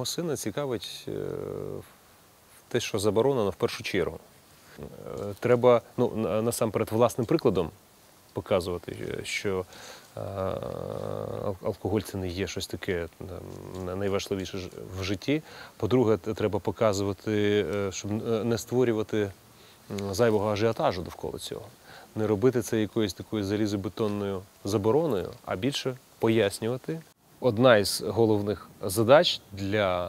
мого сина цікавить е, те, що заборонено в першу чергу. Е, Треба ну, насамперед власним прикладом показувати, е, що алкоголь це не є щось таке найважливіше в житті. По-друге, треба показувати, щоб не створювати зайвого ажіотажу довкола цього. Не робити це якоюсь такою залізобетонною забороною, а більше пояснювати. Одна із головних задач для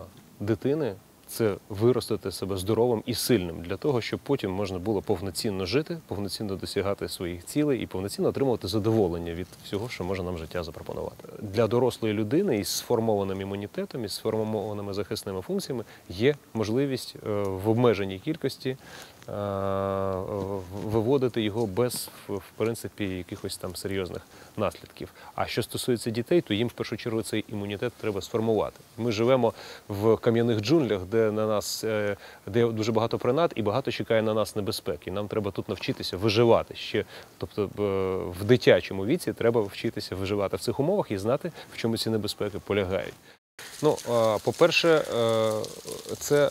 е, дитини це виростити себе здоровим і сильним для того, щоб потім можна було повноцінно жити, повноцінно досягати своїх цілей і повноцінно отримувати задоволення від всього, що може нам життя запропонувати. Для дорослої людини із сформованим імунітетом, із сформованими захисними функціями є можливість е, в обмеженій кількості е, виводити його без в принципі якихось там серйозних наслідків. А що стосується дітей, то їм в першу чергу цей імунітет треба сформувати. Ми живемо в кам'яних джунглях, де на нас е, де дуже багато принад і багато чекає на нас небезпеки. Нам треба тут навчитися виживати ще. Тобто в дитячому віці треба вчитися виживати в цих умовах і знати, в чому ці небезпеки полягають. Ну, по-перше, е, це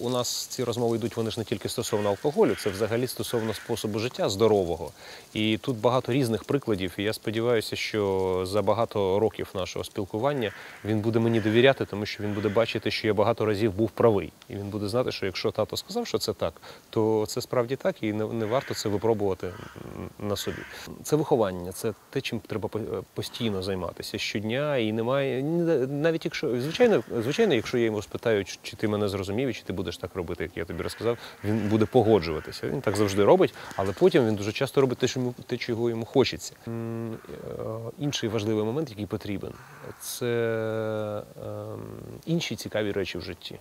у нас ці розмови йдуть вони ж не тільки стосовно алкоголю, це взагалі стосовно способу життя здорового. І тут багато різних прикладів. І я сподіваюся, що за багато років нашого спілкування він буде мені довіряти, тому що він буде бачити, що я багато разів був правий. І він буде знати, що якщо тато сказав, що це так, то це справді так, і не, варто це випробувати на собі. Це виховання, це те, чим треба постійно займатися щодня. І немає навіть якщо звичайно, звичайно, якщо я йому спитаю, чи ти мене зрозумів, і чи ти будеш так робити, як я тобі розказав, він буде погоджуватися. Він так завжди робить, але потім він дуже часто робить те, що йому те, чого йому хочеться. Е, Інший важливий момент, який потрібен, це ем, інші цікаві речі в житті.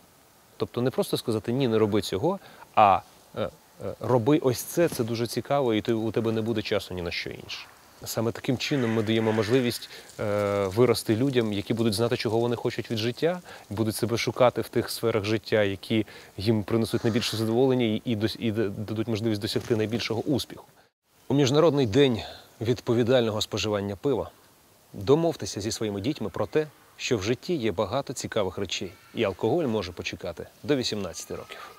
Тобто не просто сказати ні, не роби цього, а е, е, роби ось це, це дуже цікаво, і ти, у тебе не буде часу ні на що інше. Саме таким чином ми даємо можливість е, вирости людям, які будуть знати, чого вони хочуть від життя, будуть себе шукати в тих сферах життя, які їм принесуть найбільше задоволення і, і, і дадуть можливість досягти найбільшого успіху. У міжнародний день відповідального споживання пива домовтеся зі своїми дітьми про те, що в житті є багато цікавих речей, і алкоголь може почекати до 18 років.